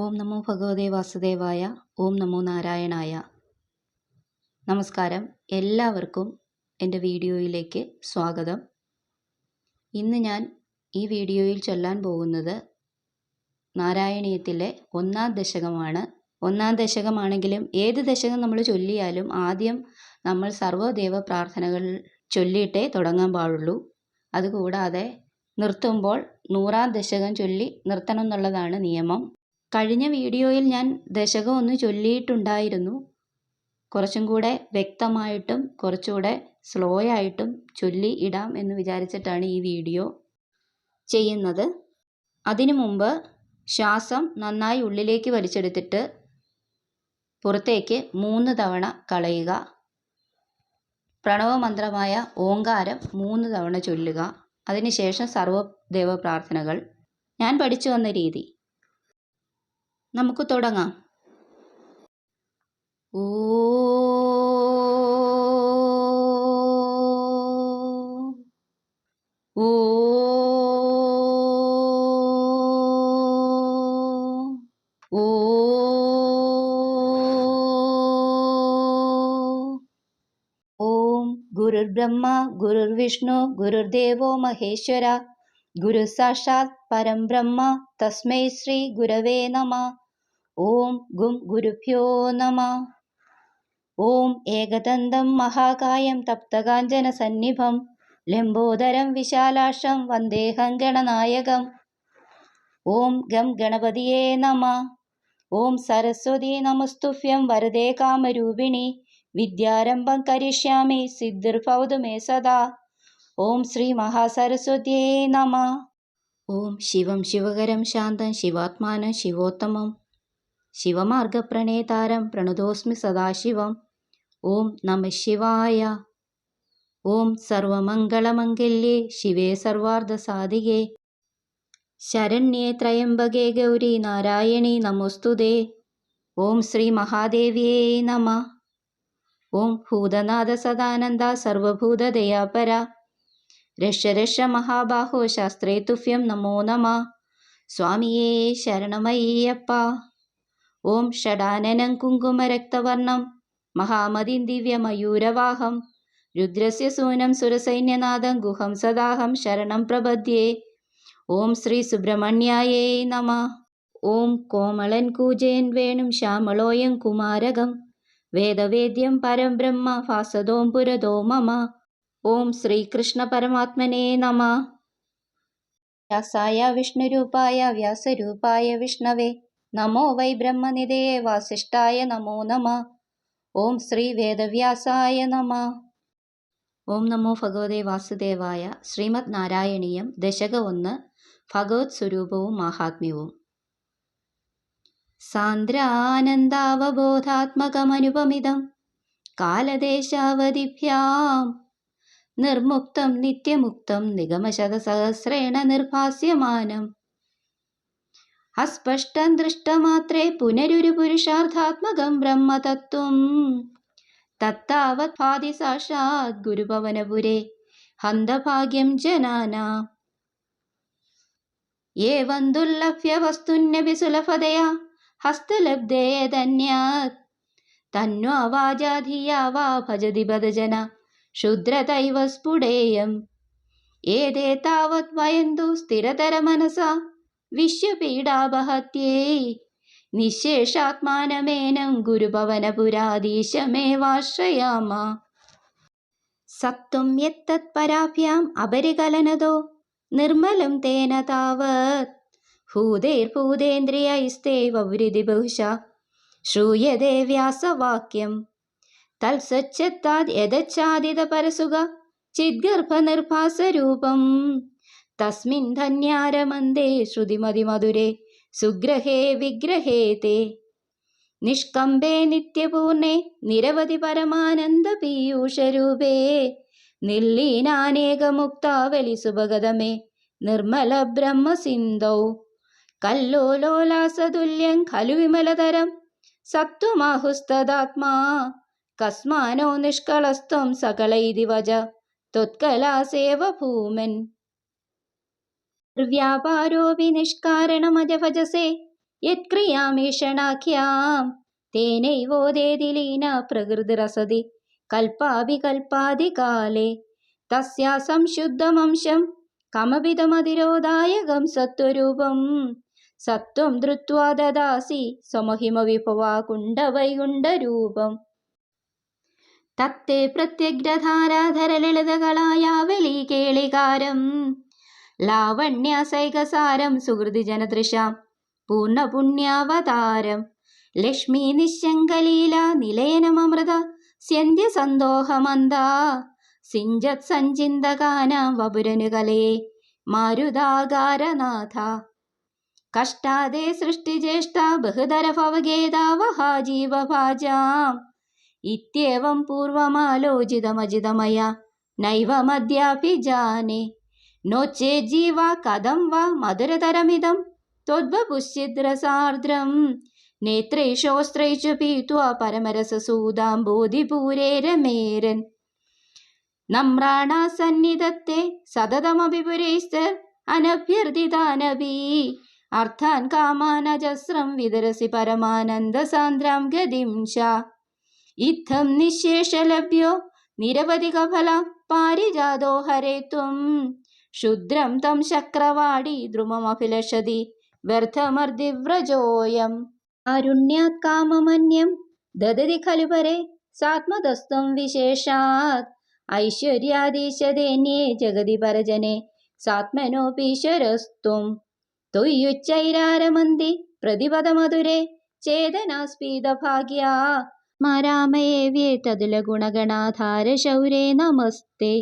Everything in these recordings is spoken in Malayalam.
ഓം നമോ ഭഗവതേ വാസുദേവായ ഓം നമോ നാരായണായ. നമസ്കാരം. എല്ലാവർക്കും എന്റെ വീഡിയോയിലേക്ക് സ്വാഗതം. ഇന്ന് ഞാൻ ഈ വീഡിയോയിൽ ചൊല്ലാൻ പോകുന്നത് നാരായണീയത്തിലെ ഒന്നാം ദശകമാണ്. ഒന്നാം ദശകമാണെങ്കിലും ഏത് ദശകം നമ്മൾ ചൊല്ലിയാലും ആദ്യം നമ്മൾ സർവദേവ പ്രാർത്ഥനകൾ ചൊല്ലിയിട്ടേ തുടങ്ങാൻ പാടുള്ളൂ. അതുകൂടാതെ നിർത്തുമ്പോൾ നൂറാം ദശകം ചൊല്ലി നിർത്തണം എന്നുള്ളതാണ് നിയമം. കഴിഞ്ഞ വീഡിയോയിൽ ഞാൻ ദശകം ഒന്ന് ചൊല്ലിയിട്ടുണ്ടായിരുന്നു. കുറച്ചും കൂടെ വ്യക്തമായിട്ടും കുറച്ചുകൂടെ സ്ലോ ആയിട്ടും ചൊല്ലി ഇടാം എന്ന് വിചാരിച്ചിട്ടാണ് ഈ വീഡിയോ ചെയ്യുന്നത്. അതിനു മുമ്പ് ശ്വാസം നന്നായി ഉള്ളിലേക്ക് വലിച്ചെടുത്തിട്ട് പുറത്തേക്ക് മൂന്ന് തവണ കളയുക. പ്രണവമന്ത്രമായ ഓങ്കാരം മൂന്ന് തവണ ചൊല്ലുക. അതിനുശേഷം സർവദേവ പ്രാർത്ഥനകൾ ഞാൻ പഠിച്ചു വന്ന രീതി. നമുക്ക് തുടങ്ങാം. ഓ. ഓ. ഓ. ഓം ഗുരുർബ്രഹ്മ ഗുരുർവിഷ്ണു ഗുരുർദേവോ മഹേശ്വര ഗുരു സാക്ഷാത് പരം ബ്രഹ്മ തസ്മൈ ശ്രീ ഗുരവേ നമ. ഓം ഗും ഗുരുഭ്യോ നമ. ഓം ഏകദന്തം മഹാകായം തപ്തകാഞ്ചന സന്നിഭം. ലംബോദരം വിശാലാക്ഷം വന്ദേഹം ഗണനായകം. ഓം ഗം ഗണപതിയേ നമ. ഓം സരസ്വതി നമസ്തുഭ്യം വരദേ കാമരൂപിണി. വിദ്യാരംഭം കരിഷ്യാമി സിദ്ധിർഭൗതുമേ സദാ. ഓം ശ്രീ മഹാസരസ്വത്യേ നമ. ഓം ശിവം ശിവകരം ശാന്തം ശിവാത്മാനം ശിവോത്തമം. ശിവമാർഗപ്രണേതാരം പ്രണതോസ്മി സദാശിവം. ഓം നമ ശിവായ. ഓം സർവമംഗളമംഗല്യേ. ശിവേ സർവാർദ്ധസാധികേ. ശരണ്യേ ത്രയംബകേ ഗൗരി നാരായണി നമോസ്തുതേ. ഓം ശ്രീ മഹാദേവിയേ നമ. ഓം ഭൂതനാഥ സദാനന്ദ സർവഭൂതദയാപര രക്ഷ രക്ഷ മഹാബാഹോ ശാസ്ത്രേ തുഫ്യം നമോ നമ. സ്വാമിയേ ശരണമയ്യപ്പ. ഓം ഷടാനനം കുങ്കുമരക്തവർണം മഹാമതിം ദിവ്യമയൂരവാഹം രുദ്രസ്യ സൂനം സുരസൈന്യനാഥം ഗുഹം സദാഹം ശരണം പ്രപദ്യേ. ഓം ശ്രീ സുബ്രഹ്മണ്യായേ നമ. ഓം കോമളൻ കൂജയൻ വേണും ശ്യാമളോയം കുമാരകം. വേദവേദ്യം പരം ബ്രഹ്മ ഫാസതോം പുരതോ മമ ഓം ശ്രീകൃഷ്ണ പരമാത്മനേ നമ. വ്യാസായ വിഷ്ണുരൂപായ വ്യാസരൂപായ വിഷ്ണവേ. നമോ വൈ ബ്രഹ്മനിധേ വാസിഷ്ഠായ നമോ നമ ഓം ശ്രീ വേദവ്യാസായ നമ ഓം നമോ ഭഗവതേ വാസുദേവായ ശ്രീമദ് നാരായണീയം ദശക ഒന്ന് ഭഗവത് സ്വരൂപവും മാഹാത്മ്യവും സാന്ദ്രാനന്ദാവബോധാത്മകമനുപമിതം കാലദേശാവധിഭ്യാം നിർമുക്തം നിത്യമുക്തം നിഗമശതസഹസ്രേണ നിർഭാസ്യമാനം अस्पष्टं दृष्टमात्रे पुनरुरु पुरुषार्थात्मकं ब्रह्मतत्त्वं तत्तावत्पादि साक्षात् गुरुभवनपुरे हन्तभाग्यं जनाना एवं दुर्लभ्य वस्तुन्यपि सुलभतया हस्तलब्धे धन्यात् सुलभदया वाजाधिया वा भजति वयं तु स्थिरतरमनसा വിശ്വപീഡാപഹത്യേ നിശേഷാത്മാനമേനം ഗുരുഭവനപുരാധീശമേവാശ്രയാമ സത്വം യത്തത്പരാഭ്യാം അപരികലനതോ നിർമ്മലം തേന താവത്. ഭൂതൈർഭൂതേന്ദ്രിയൈസ്തേ വവൃതി ബഹുശ ശ്രൂയതേ വ്യാസവാക്യം. തൽസച്ചത്താത് യഥച്ഛാദിത പരസുഖ ചിദ്ഗർഭനിർഭാസരൂപം. തസ്മിൻ ധന്യാരമന്ദേ ശ്രുതിമതിമധുരേ സുഗ്രഹേ വിഗ്രഹേ തേ നിഷ്കമ്പേ നിത്യപൂർണേ നിരവധി പരമാനന്ദ പീയൂഷരൂപേ. നിർലീനാനേകമുക്താവലി സുഭഗതമേ നിർമ്മല ബ്രഹ്മസിന്ധൗ. കല്ലോലോലാസതുല്യം ഖലു വിമലതരം സത്വമാഹുസ്തദാത്മാ. കസ്മാനോ നിഷ്കളസ്ത്വം സകളൈതി വജ ത്വത്കലാസേവ ഭൂമൻ വ്യാപാരോപി നിഷ്കാരണമജഭജസേ യത്ക്രിയാമീഷണാഖ്യാം തേനൈവോദേതി ലീന പ്രകൃതിരസതി. കൽപ്പാഭികൽപ്പാദികാലേ. തസ്യാ സംശുദ്ധമംശം. കമപിതമതിരോധായകം സത്വരൂപം. സത്വം ധൃത്വാ ദദാസി. സ്വമഹിമവിഭവാ കുണ്ടവൈകുണ്ഠരൂപം തത്തേ പ്രത്യഗ്രധാരാധരലളിതകളായാവലി കേളികാരം. ലാവണ്യാസൈകസാരം സുഹൃതിജനദൃശാം. പൂർണപുണ്യാവതാരം. ലക്ഷ്മി നിശങ്കലീല നിലയനമൃത സ്യന്ധ്യസന്തോഹമന്ദാ സിഞ്ചത് സഞ്ചിന്തകാനാം വപുരനുകലയെ മാരുതാകാരനാഥ. കഷ്ടാദേ സൃഷ്ടിജ്യേഷ്ഠ ബഹുതര ഭവഗേതാവഹാ ജീവഭാജാം ഇത്യേവം പൂർവമാലോചിതമജിതമയ നൈവമദ്യാപി ജാനെ നോച്ചേ ജീവ കഥം വാ മധുരതരമിതം. ത്വദ്വപുശ്ചിദ്രസാർദ്രം നേത്രൈശോസ്ത്രൈച്ചു പീത്വാ പരമരസസൂതാം ബോധിപൂരേ രമേരൻ നമ്രാണാസന്നിധത്തെ സതതമഭിപുരൈസ്തർ അനഭ്യർത്ഥിതാനപി അർത്ഥാൻ കാമാനജസ്രം വിതരസി പരമാനന്ദസാന്ദ്രാം ഗതിം ച ഇത്തം നിശേഷലഭ്യോ നിരവധികഫല പാരിജാതോ ഹരേ ത്വം. ക്ഷുദ്രം തം ശക്രവാടി ദ്രുമമഭിലഷതി വ്യർത്ഥമർദിവ്രജോയം കാരുണ്യാത് കാമമന്യം ദദതി ഖലു പരേ സാത്മതസ്ത്വം വിശേഷാത്. ഐശ്വര്യാദീശതേന്യേ ജഗതി പരജനെ സാത്മനോപീശ്വരസ്ത്വം തൊയ്യുച്ചൈരാരമന്തി പ്രതിപദമധുരേ ചേതനാസ്പീതഭാഗ്യാ സ്മരാമയേവ്യേ തതുലഗുണഗണാധാരശൗരേ നമസ്തേ.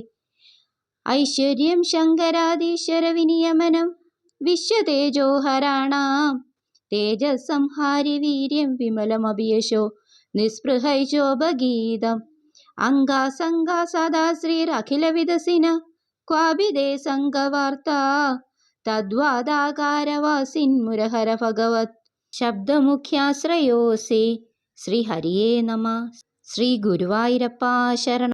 ഐശ്വര്യം ശങ്കരാദീശ്വര വിനിയമനം വിശ്വതേജോഹരാണാം. തേജസ്സംഹാരി വീര്യം വിമലമഭിയശോ. നിസ്പൃഹൈശോഭഗീതം അംഗാസംഗാ സദാ ശ്രീരഖിലവിദസിന. ക്വാഭിദേ സംഘവാർത്ത. തദ്വാദാകാരവാസിൻ മുരഹര ഭഗവത്. ശബ്ദമുഖ്യാശ്രയോസി. ശ്രീഹരിയേ നമ. ശ്രീ ഗുരുവായൂരപ്പ ശരണം